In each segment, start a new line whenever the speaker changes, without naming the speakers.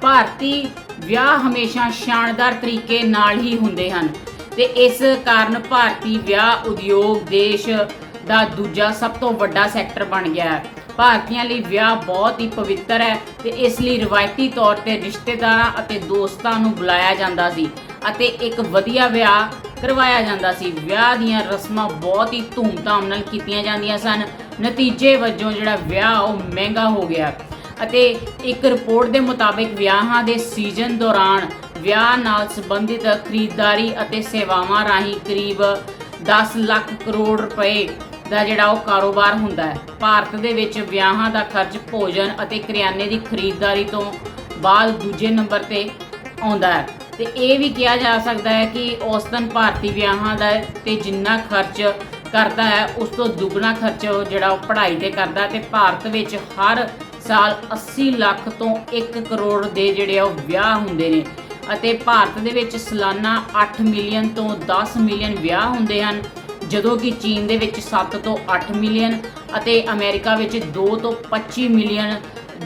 ਭਾਰਤੀ ਵਿਆਹ ਹਮੇਸ਼ਾ ਸ਼ਾਨਦਾਰ ਤਰੀਕੇ ਨਾਲ ਹੀ ਹੁੰਦੇ ਹਨ ਤੇ ਇਸ ਕਾਰਨ ਭਾਰਤੀ ਵਿਆਹ ਉਦਯੋਗ ਦੇਸ਼ ਦਾ ਦੂਜਾ ਸਭ ਤੋਂ ਵੱਡਾ ਸੈਕਟਰ ਬਣ ਗਿਆ ਹੈ। ਭਾਰਤੀਆਂ ਲਈ ਵਿਆਹ ਬਹੁਤ ਹੀ ਪਵਿੱਤਰ ਹੈ ਤੇ ਇਸ ਲਈ ਰਵਾਇਤੀ ਤੌਰ ਤੇ ਰਿਸ਼ਤੇਦਾਰਾਂ ਅਤੇ ਦੋਸਤਾਂ ਨੂੰ ਬੁਲਾਇਆ ਜਾਂਦਾ ਸੀ ਅਤੇ ਇੱਕ ਵਧੀਆ ਵਿਆਹ ਕਰਵਾਇਆ ਜਾਂਦਾ ਸੀ। ਵਿਆਹ ਦੀਆਂ ਰਸਮਾਂ ਬਹੁਤ ਹੀ ਧੂਮਧਾਮ ਨਾਲ ਕੀਤੀਆਂ ਜਾਂਦੀਆਂ ਸਨ। ਨਤੀਜੇ ਵਜੋਂ ਜਿਹੜਾ ਵਿਆਹ ਉਹ ਮਹਿੰਗਾ ਹੋ ਗਿਆ। ਅਤੇ ਇੱਕ ਰਿਪੋਰਟ ਦੇ ਮੁਤਾਬਿਕ ਵਿਆਹਾਂ ਦੇ ਸੀਜ਼ਨ ਦੌਰਾਨ ਵਿਆਹ ਨਾਲ ਸੰਬੰਧਿਤ ਖਰੀਦਦਾਰੀ ਅਤੇ ਸੇਵਾਵਾਂ ਰਾਹੀਂ ਕਰੀਬ 10 ਲੱਖ ਕਰੋੜ ਰੁਪਏ ਦਾ ਜਿਹੜਾ ਉਹ ਕਾਰੋਬਾਰ ਹੁੰਦਾ ਹੈ। ਭਾਰਤ ਦੇ ਵਿੱਚ ਵਿਆਹਾਂ ਦਾ ਖਰਚ ਭੋਜਨ ਅਤੇ ਕਰਿਆਨੇ ਦੀ ਖਰੀਦਦਾਰੀ ਤੋਂ ਬਾਅਦ ਦੂਜੇ ਨੰਬਰ ਤੇ ਆਉਂਦਾ ਹੈ। ਤੇ ਇਹ ਵੀ ਕਿਹਾ ਜਾ ਸਕਦਾ ਹੈ ਕਿ ਔਸਤਨ ਭਾਰਤੀ ਵਿਆਹਾਂ ਦਾ ਤੇ ਜਿੰਨਾ ਖਰਚ ਕਰਦਾ ਹੈ, ਉਸ ਤੋਂ ਦੁੱਗਣਾ ਖਰਚ ਜਿਹੜਾ ਉਹ ਪੜ੍ਹਾਈ ਤੇ ਕਰਦਾ ਹੈ ਤੇ ਭਾਰਤ ਵਿੱਚ ਹਰ ਸਾਲ 80 ਲੱਖ ਤੋਂ 1 ਕਰੋੜ ਦੇ ਜਿਹੜੇ ਆ ਉਹ ਵਿਆਹ ਹੁੰਦੇ ਨੇ। ਅਤੇ ਭਾਰਤ ਦੇ ਵਿੱਚ ਸਾਲਾਨਾ 8 ਮਿਲੀਅਨ ਤੋਂ 10 ਮਿਲੀਅਨ ਵਿਆਹ ਹੁੰਦੇ ਹਨ, ਜਦੋਂ ਕਿ ਚੀਨ ਦੇ ਵਿੱਚ 7 ਤੋਂ 8 ਮਿਲੀਅਨ ਅਤੇ ਅਮਰੀਕਾ ਵਿੱਚ 2 ਤੋਂ 25 ਮਿਲੀਅਨ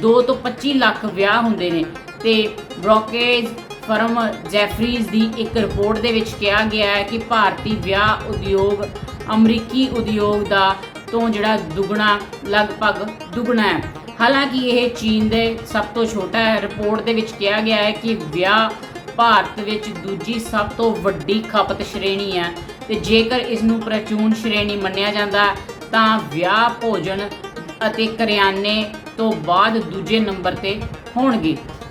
2 ਤੋਂ 25 ਲੱਖ ਵਿਆਹ ਹੁੰਦੇ ਨੇ। ਤੇ ਬ੍ਰੋਕੇਜ ਫਰਮ ਜੈਫਰੀਜ਼ ਦੀ ਇੱਕ ਰਿਪੋਰਟ ਦੇ ਵਿੱਚ ਕਿਹਾ ਗਿਆ ਹੈ ਕਿ ਭਾਰਤੀ ਵਿਆਹ ਉਦਯੋਗ ਅਮਰੀਕੀ ਉਦਯੋਗ ਦਾ ਤੋਂ ਜਿਹੜਾ ਦੁੱਗਣਾ, ਲਗਭਗ ਦੁੱਗਣਾ ਹੈ। ਹਾਲਾਂਕਿ ਇਹ ਚੀਨ ਦੇ ਸਭ ਤੋਂ ਛੋਟਾ ਹੈ ਰਿਪੋਰਟ ਦੇ ਵਿੱਚ ਕਿਹਾ ਗਿਆ ਹੈ ਕਿ ਵਿਆਹ ਭਾਰਤ ਵਿੱਚ ਦੂਜੀ ਸਭ ਤੋਂ ਵੱਡੀ ਖਪਤ ਸ਼੍ਰੇਣੀ ਹੈ ਤੇ ਜੇਕਰ ਇਸ ਨੂੰ ਪ੍ਰਚੂਨ ਸ਼੍ਰੇਣੀ ਮੰਨਿਆ ਜਾਂਦਾ ਤਾਂ ਵਿਆਹ, ਭੋਜਨ ਅਤੇ ਕਰਿਆਨੇ ਤੋਂ ਬਾਅਦ ਦੂਜੇ ਨੰਬਰ ਤੇ ਹੋਣਗੇ।